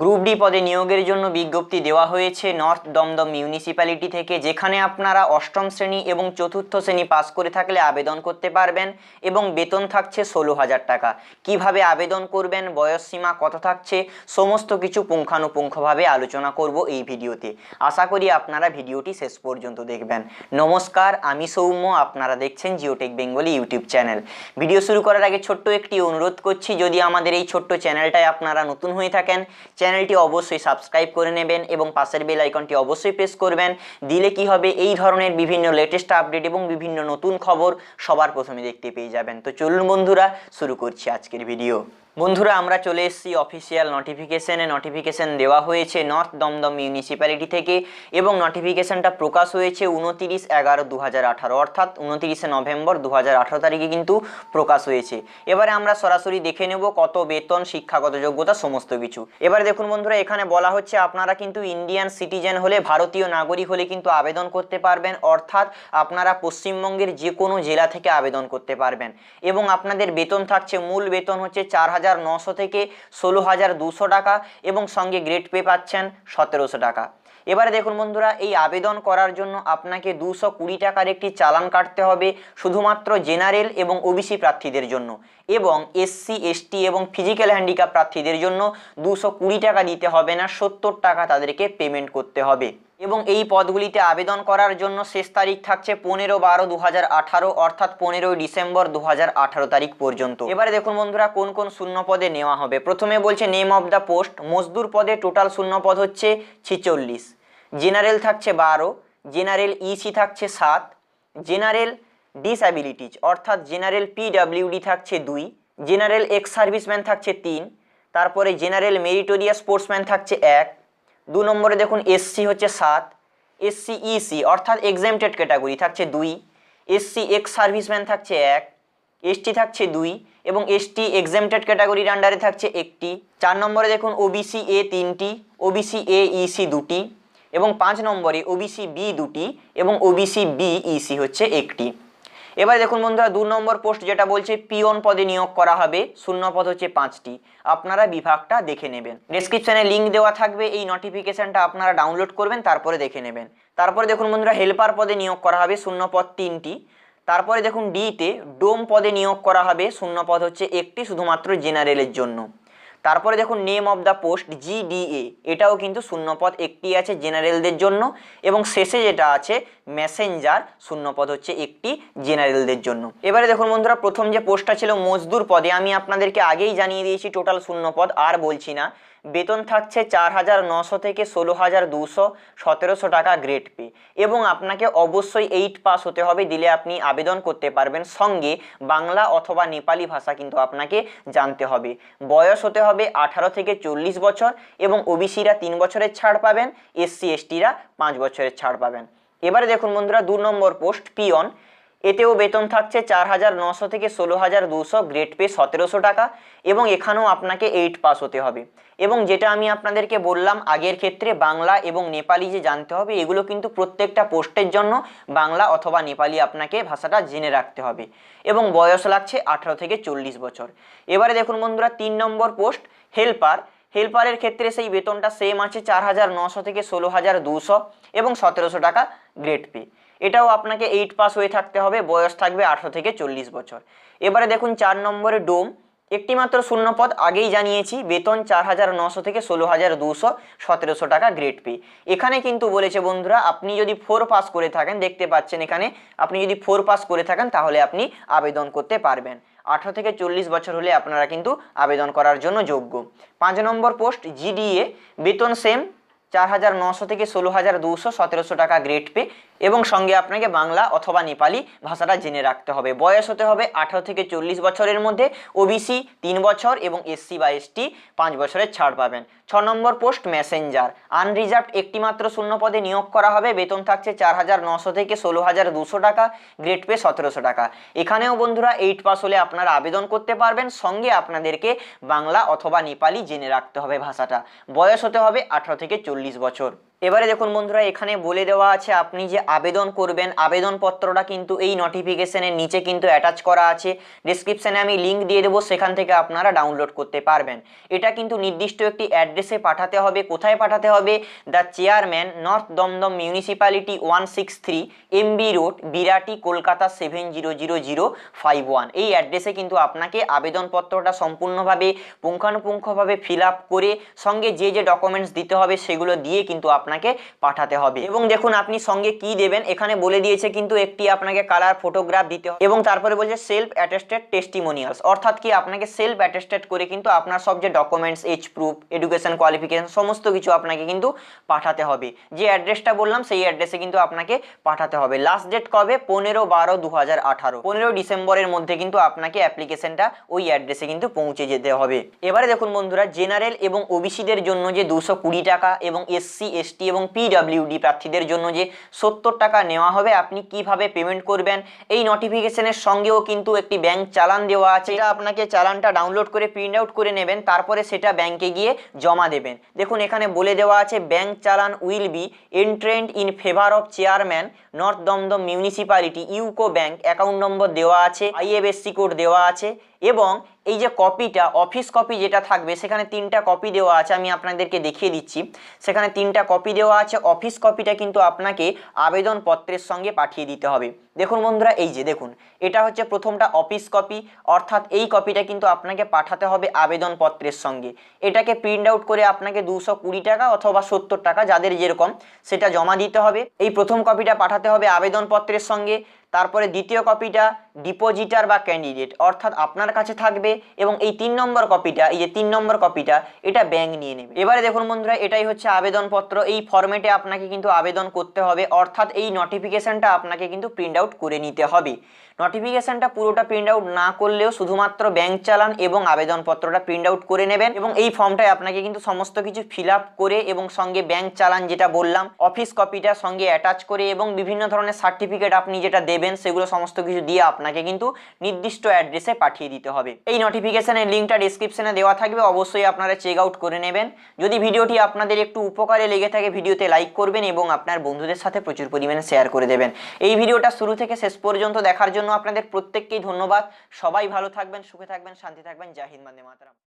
Group D পদে নিয়োগের জন্য বিজ্ঞপ্তি দেওয়া হয়েছে নর্থ দমদম মিউনিসিপ্যালিটি থেকে, যেখানে আপনারা অষ্টম শ্রেণি এবং চতুর্থ শ্রেণি পাস করে থাকলে আবেদন করতে পারবেন এবং বেতন থাকছে ষোলো হাজার টাকা। কীভাবে আবেদন করবেন, বয়স সীমা কত থাকছে, সমস্ত কিছু পুঙ্খানুপুঙ্খভাবে আলোচনা করব এই ভিডিওতে। আশা করি আপনারা ভিডিওটি শেষ পর্যন্ত দেখবেন। নমস্কার, আমি সৌম্য, আপনারা দেখছেন Geotech Bengali YouTube channel. Video শুরু করার আগে ছোট্ট একটি অনুরোধ করছি, যদি আমাদের এই ছোট্ট চ্যানেলটায় আপনারা নতুন হয়ে থাকেন চ্যানেলটি অবশ্যই সাবস্ক্রাইব করে নেবেন এবং পাশের বেল আইকনটি অবশ্যই প্রেস করবেন। দিলে কি হবে? এই ধরনের বিভিন্ন লেটেস্ট আপডেট এবং বিভিন্ন নতুন খবর সবার প্রথমে দেখতে পেয়ে যাবেন। তো চলুন বন্ধুরা, শুরু করছি আজকের ভিডিও বন্ধুরা, আমরা চলে এসেছি অফিসিয়াল নোটিফিকেশনে নোটিফিকেশন দেওয়া হয়েছে নর্থ দমদম মিউনিসিপ্যালিটি থেকে এবং নোটিফিকেশনটা প্রকাশ হয়েছে উনতিরিশ এগারো দু অর্থাৎ উনতিরিশে নভেম্বর দু হাজার আঠারো তারিখে কিন্তু প্রকাশ হয়েছে। এবারে আমরা সরাসরি দেখে নেব কত বেতন, শিক্ষাগত যোগ্যতা, সমস্ত কিছু। এবারে দেখুন বন্ধুরা, এখানে বলা হচ্ছে আপনারা কিন্তু ইন্ডিয়ান সিটিজেন হলে, ভারতীয় নাগরিক হলে কিন্তু আবেদন করতে পারবেন। অর্থাৎ আপনারা পশ্চিমবঙ্গের যে কোনো জেলা থেকে আবেদন করতে পারবেন। এবং আপনাদের বেতন থাকছে, মূল বেতন হচ্ছে চার হাজার হাজার নশো থেকে ষোলো হাজার দুশো টাকা এবং সঙ্গে গ্রেড পে পাচ্ছেন সতেরোশো টাকা। এবারে দেখুন বন্ধুরা, এই আবেদন করার জন্য আপনাকে দুশো কুড়ি টাকার একটি চালান কাটতে হবে শুধুমাত্র জেনারেল এবং ওবিসি প্রার্থীদের জন্য এবং এসসি, এসটি এবং ফিজিক্যাল হ্যান্ডিক্যাপ প্রার্থীদের জন্য দুশো কুড়ি টাকা দিতে হবে না, সত্তর টাকা তাদেরকে পেমেন্ট করতে হবে। এবং এই পদগুলিতে আবেদন করার জন্য শেষ তারিখ থাকছে পনেরো বারো দু অর্থাৎ পনেরোই ডিসেম্বর দু হাজার আঠারো তারিখ পর্যন্ত। এবারে দেখুন বন্ধুরা, কোন কোন শূন্য পদে নেওয়া হবে? প্রথমে বলছে নেম অফ দ্য পোস্ট মজদুর পদে টোটাল শূন্য পদ হচ্ছে ছিচল্লিশ। জেনারেল থাকছে বারো জেনারেল ইসি থাকছে সাত জেনারেল ডিসঅ্যাবিলিটিজ অর্থাৎ জেনারেল পিডাব্লিউডি থাকছে দুই জেনারেল এক্স সার্ভিসম্যান থাকছে তিন, তারপরে জেনারেল মেরিটোরিয়াস স্পোর্টসম্যান থাকছে এক দু নম্বরে দেখুন এসসি হচ্ছে সাত এসসি ইসি অর্থাৎ এক্সামটেড ক্যাটাগরি থাকছে দুই এসসি এক্স সার্ভিসম্যান থাকছে এক এসটি থাকছে দুই এবং এসটি এক্সামটেড ক্যাটাগরির আন্ডারে থাকছে একটি। চার নম্বরে দেখুন ওবিসি এ তিনটি ওবিসি এ ইসি দুটি এবং পাঁচ নম্বরে ওবিসি বি দুটি এবং ওবিসি বি ইসি হচ্ছে একটি। এবারে দেখুন বন্ধুরা, দু নম্বর পোস্ট যেটা বলছে পিওন পদে নিয়োগ করা হবে। শূন্য পদ হচ্ছে পাঁচটি। আপনারা বিভাগটা দেখে নেবেন। ডেসক্রিপশনে লিঙ্ক দেওয়া থাকবে, এই নোটিফিকেশনটা আপনারা ডাউনলোড করবেন, তারপরে দেখে নেবেন। তারপরে দেখুন বন্ধুরা হেল্পার পদে নিয়োগ করা হবে, শূন্য পদ তিনটি। তারপরে দেখুন ডিতে ডোম পদে নিয়োগ করা হবে, শূন্য পদ হচ্ছে একটি, শুধুমাত্র জেনারেলের জন্য। তারপরে দেখুন name of the post GDA এটাও কিন্তু শূন্যপদ একটি আছে জেনারেলদের জন্য এবং শেষে যেটা আছে মেসেঞ্জার শূন্যপদ হচ্ছে একটি জেনারেলদের জন্য। এবারে দেখুন বন্ধুরা, প্রথম যে পোস্টটা ছিল মজদুর পদে, আমি আপনাদেরকে আগেই জানিয়ে দিয়েছি টোটাল শূন্যপদ, আর বলছি না। বেতন থাকছে চার হাজার নশো থেকে ষোলো হাজার দুশো, সতেরোশো টাকা গ্রেড পে। এবং আপনাকে অবশ্যই এইট পাস হতে হবে, দিলে আপনি আবেদন করতে পারবেন। সঙ্গে বাংলা অথবা নেপালি ভাষা কিন্তু আপনাকে জানতে হবে। বয়স হতে হবে আঠারো থেকে চল্লিশ বছর এবং ওবিসিরা তিন বছরের ছাড় পাবেন, এসসি, এসটিরা পাঁচ বছরের ছাড় পাবেন। এবারে দেখুন বন্ধুরা, দু নম্বর পোস্ট, পিয়ন। এতেও বেতন থাকছে চার হাজার নশো থেকে ষোলো হাজার দুশো, গ্রেড পে সতেরোশো টাকা এবং এখানেও আপনাকে এইট পাস হতে হবে। এবং যেটা আমি আপনাদেরকে বললাম, আগের ক্ষেত্রে বাংলা এবং নেপালি যে জানতে হবে, এগুলো কিন্তু প্রত্যেকটা পোস্টের জন্য বাংলা অথবা নেপালি আপনাকে ভাষাটা জেনে রাখতে হবে। এবং বয়স লাগছে আঠারো থেকে চল্লিশ বছর। এবারে দেখুন বন্ধুরা, তিন নম্বর পোস্ট, হেল্পার। হেল্পারের ক্ষেত্রে সেই বেতনটা সেম আছে চার হাজার নশো থেকে ষোলো হাজার দুশো এবং সতেরোশো টাকা গ্রেড পে। এটাও আপনাকে এইট পাস হয়ে থাকতে হবে, বয়স থাকবে আঠারো থেকে চল্লিশ বছর। এবারে দেখুন চার নম্বরে ডোম একটি মাত্র শূন্যপদ আগেই জানিয়েছি, বেতন চার হাজার নশো থেকে ষোলো হাজার দুশো সতেরোশো টাকা গ্রেড পে এখানে কিন্তু বলেছে বন্ধুরা, আপনি যদি ফোর পাস করে থাকেন, দেখতে পাচ্ছেন এখানে, আপনি যদি ফোর পাস করে থাকেন, তাহলে আপনি আবেদন করতে পারবেন। আঠারো থেকে চল্লিশ বছর হলে আপনারা কিন্তু আবেদন করার জন্য যোগ্য। পাঁচ নম্বর পোস্ট জিডিএ বেতন সেম চার হাজার নশো থেকে ষোলো হাজার দুশো সতেরোশো টাকা গ্রেড পে এবং সঙ্গে আপনাকে বাংলা অথবা নেপালি ভাষাটা জেনে রাখতে হবে। বয়স হতে হবে আঠারো থেকে চল্লিশ বছরের মধ্যে। ওবিসি তিন বছর এবং এসসি বা এসটি পাঁচ বছরের ছাড় পাবেন। ছ নম্বর পোস্ট মেসেঞ্জার আনরিজার্ভ একটি মাত্র শূন্য পদে নিয়োগ করা হবে। বেতন থাকছে চার হাজার নশো থেকে ষোলো হাজার দুশো টাকা। গ্রেড পে সতেরোশো টাকা। এখানেও বন্ধুরা এইট পাস হলে আপনারা আবেদন করতে পারবেন। সঙ্গে আপনাদেরকে বাংলা অথবা নেপালি জেনে রাখতে হবে ভাষাটা। বয়স হতে হবে আঠারো থেকে চল্লিশ বছর। এবারে দেখুন বন্ধুরা, এখানে বলে দেওয়া আছে, আপনি যে আবেদন করবেন, আবেদনপত্রটা কিন্তু এই নোটিফিকেশনের নিচে কিন্তু অ্যাটাচ করা আছে। ডিসক্রিপশানে আমি লিঙ্ক দিয়ে দেবো, সেখান থেকে আপনারা ডাউনলোড করতে পারবেন। এটা কিন্তু নির্দিষ্ট একটি অ্যাড্রেসে পাঠাতে হবে। কোথায় পাঠাতে হবে? The chairman north Dumdum municipality one six three MB road Birati Kolkata seven zero zero zero five one এই অ্যাড্রেসে কিন্তু আপনাকে আবেদনপত্রটা সম্পূর্ণভাবে পুঙ্খানুপুঙ্খভাবে ফিল আপ করে, সঙ্গে যে যে ডকুমেন্টস দিতে হবে, সেগুলো দিয়ে কিন্তু আপনাকে পাঠাতে হবে। এবং দেখুন আপনি সঙ্গে কি দেবেন, এখানে বলে দিয়েছে কিন্তু একটি আপনাকে কালার ফটোগ্রাফ দিতে হবে। এবং তারপরে বলছে সেলফ অ্যাটেস্টেড টেস্টিমোনিয়ালস অর্থাৎ কি আপনাকে সেলফ অ্যাটেস্টেড করে কিন্তু আপনার সব যে documents age proof education qualification সমস্ত কিছু আপনাকে কিন্তু পাঠাতে হবে। যে অ্যাড্রেসটা বললাম, সেই অ্যাড্রেসে কিন্তু আপনাকে পাঠাতে হবে। লাস্ট ডেট কবে? পনেরো বারো দু হাজার আঠারো। পনেরো ডিসেম্বরের মধ্যে কিন্তু আপনাকে অ্যাপ্লিকেশনটা ওই অ্যাড্রেসে কিন্তু পৌঁছে যেতে হবে। এবারে দেখুন বন্ধুরা জেনারেল এবং ওবিসিদের জন্য যে দুশো কুড়ি টাকা এবং এসসি এসটি এবং পিডাব্লিউডি প্রার্থীদের জন্য যে সত্তর টাকা নেওয়া হবে, আপনি কীভাবে পেমেন্ট করবেন? এই নোটিফিকেশনের সঙ্গেও কিন্তু একটি ব্যাংক চালান দেওয়া আছে। এটা আপনাকে চালানটা ডাউনলোড করে প্রিন্ট আউট করে নেবেন, তারপরে সেটা ব্যাংকে গিয়ে জমা দেবেন। দেখুন, এখানে বলে দেওয়া আছে bank challan will be entered in favour of chairman north Dumdum municipality UCO bank account number দেওয়া আছে আইএফএসসি কোড দেওয়া আছে এবং এই যে কপিটা অফিস কপি যেটা থাকবে, সেখানে তিনটা কপি দেওয়া আছে, আমি আপনাদেরকে দেখিয়ে দিচ্ছি। সেখানে তিনটা কপি দেওয়া আছে অফিস কপিটা কিন্তু আপনাকে আবেদনপত্রের সঙ্গে পাঠিয়ে দিতে হবে। দেখুন বন্ধুরা, এই যে দেখুন, এটা হচ্ছে প্রথমটা অফিস কপি অর্থাৎ এই কপিটা কিন্তু আপনাকে পাঠাতে হবে আবেদনপত্রের সঙ্গে। এটাকে প্রিন্ট আউট করে আপনাকে দুশো কুড়ি টাকা অথবা সত্তর টাকা, যাদের যেরকম, সেটা জমা দিতে হবে। এই প্রথম কপিটা পাঠাতে হবে আবেদনপত্রের সঙ্গে। তারপরে দ্বিতীয় কপিটা ডিপোজিটার বা ক্যান্ডিডেট অর্থাৎ আপনার কাছে থাকবে এবং এই তিন নম্বর কপিটা এই যে তিন নম্বর কপিটা এটা ব্যাংক নিয়ে নেবে। এবারে দেখুন বন্ধুরা, এটাই হচ্ছে আবেদনপত্র। এই ফর্মেটে আপনাকে কিন্তু আবেদন করতে হবে, অর্থাৎ এই নোটিফিকেশনটা আপনাকে কিন্তু প্রিন্ট আউট করে নিতে হবে। নোটিফিকেশনটা পুরোটা প্রিন্ট আউট না করলেও শুধুমাত্র ব্যাংক চালান এবং আবেদনপত্রটা প্রিন্ট আউট করে নেবেন এবং এই ফর্মটায় আপনাকে কিন্তু সমস্ত কিছু ফিল করে এবং সঙ্গে ব্যাংক চালান যেটা বললাম অফিস কপিটা সঙ্গে অ্যাটাচ করে এবং বিভিন্ন ধরনের সার্টিফিকেট আপনি যেটা দেবেন সেগুলো সমস্ত কিছু দিয়ে আপনাকে কিন্তু নির্দিষ্ট অ্যাড্রেসে পাঠিয়ে দিতে হবে। এই নোটিফিকেশনের লিঙ্কটা ডিসক্রিপশনে দেওয়া থাকবে, অবশ্যই আপনারা চেক আউট করে নেবেন। যদি ভিডিওটি আপনাদের একটু উপকারে লেগে থাকে, ভিডিওতে লাইক করবেন এবং আপনার বন্ধুদের সাথে প্রচুর পরিমাণে শেয়ার করে দেবেন। এই ভিডিওটা শুরু থেকে শেষ পর্যন্ত দেখার জন্য আপনাদের প্রত্যেককেই ধন্যবাদ। সবাই ভালো থাকবেন, সুখে থাকবেন, শান্তি থাকবেন। জাহিদ মান্দে মাতারাম।